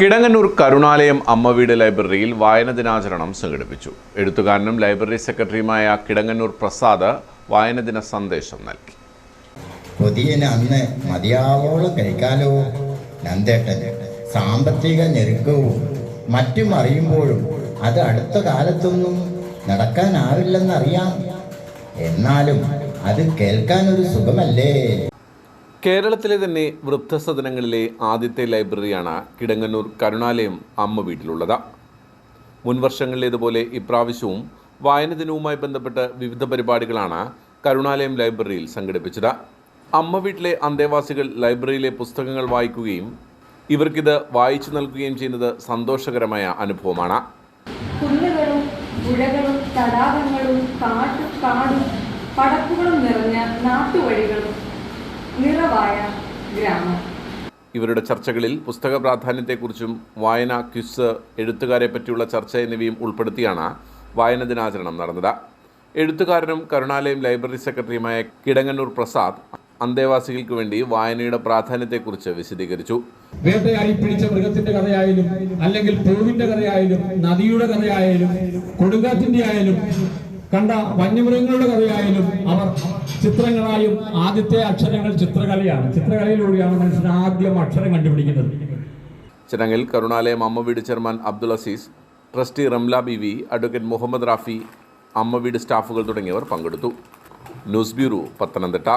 കിടങ്ങന്നൂർ കരുണാലയം അമ്മവീട് ലൈബ്രറിയിൽ വായന ദിനാചരണം സംഘടിപ്പിച്ചു. എഴുത്തുകാരനും ലൈബ്രറി സെക്രട്ടറിയുമായ കിടങ്ങന്നൂർ പ്രസാദ് വായന ദിന സന്ദേശം നൽകി. അന്ന് മതിയാവോളം കഴിക്കാലോ? സാമ്പത്തിക ഞെരുക്കവും മറ്റും അറിയുമ്പോഴും അത് അടുത്ത കാലത്തൊന്നും നടക്കാനാവില്ലെന്നറിയാം. എന്നാലും അത് കേൾക്കാൻ ഒരു സുഖമല്ലേ? കേരളത്തിലെ തന്നെ വൃദ്ധസദനങ്ങളിലെ ആദ്യത്തെ ലൈബ്രറിയാണ് കിടങ്ങന്നൂർ കരുണാലയം അമ്മ വീട്ടിലുള്ളത്. മുൻവർഷങ്ങളിലേതുപോലെ ഇപ്രാവശ്യവും വായന ദിനവുമായി ബന്ധപ്പെട്ട് വിവിധ പരിപാടികളാണ് കരുണാലയം ലൈബ്രറിയിൽ സംഘടിപ്പിച്ചത്. അമ്മ വീട്ടിലെ അന്തേവാസികൾ ലൈബ്രറിയിലെ പുസ്തകങ്ങൾ വായിക്കുകയും ഇവർക്കിത് വായിച്ചു നൽകുകയും ചെയ്യുന്നത് സന്തോഷകരമായ അനുഭവമാണ്. കുന്നുകളും പുഴകളും തടാകങ്ങളും കാട്ടും കാടും പടപ്പുകളും നിറഞ്ഞ നാട്ടുവഴികളും നിറവായ ഗ്രാമം. ഇവരുടെ ചർച്ചകളിൽ പുസ്തക പ്രാധാന്യത്തെക്കുറിച്ചും വായന ക്വിസ് എഴുത്തുകാരെ പറ്റിയുള്ള ചർച്ച എന്നിവയും ഉൾപ്പെടുത്തിയാണ് വായന ദിനാചരണം നടന്നത്. എഴുത്തുകാരനും കരുണാലയം ലൈബ്രറി സെക്രട്ടറിയുമായ കിടങ്ങന്നൂർ പ്രസാദ് അന്തേവാസികൾക്ക് വേണ്ടി വായനയുടെ പ്രാധാന്യത്തെക്കുറിച്ച് വിശദീകരിച്ചു. വേട്ടയാടി പിടിച്ച മൃഗത്തിന്റെ കഥയായാലും അല്ലെങ്കിൽ പൂവിന്റെ കഥയായാലും നദിയുടെ കഥയായാലും കൊടുങ്കാറ്റിന്റെ ആയാലും കണ്ട വന്യമൃഗങ്ങളുടെ കഥയായാലും അവർ ചിത്രങ്ങളായും ആദ്യത്തെ അക്ഷരങ്ങൾ ചിത്രകലയാണ്. ചിത്രകലയിലൂടെയാണ് മനുഷ്യൻ ആദ്യം അക്ഷരം കണ്ടുപിടിക്കുന്നത്. ചടങ്ങിൽ കരുണാലയം അമ്മ വീട് chairman Abdul Aziz trustee Ramla B V advocate Muhammad Rafi അമ്മ വീട് സ്റ്റാഫുകൾ തുടങ്ങിയവർ പങ്കെടുത്തു. News bureau Pathanamthitta.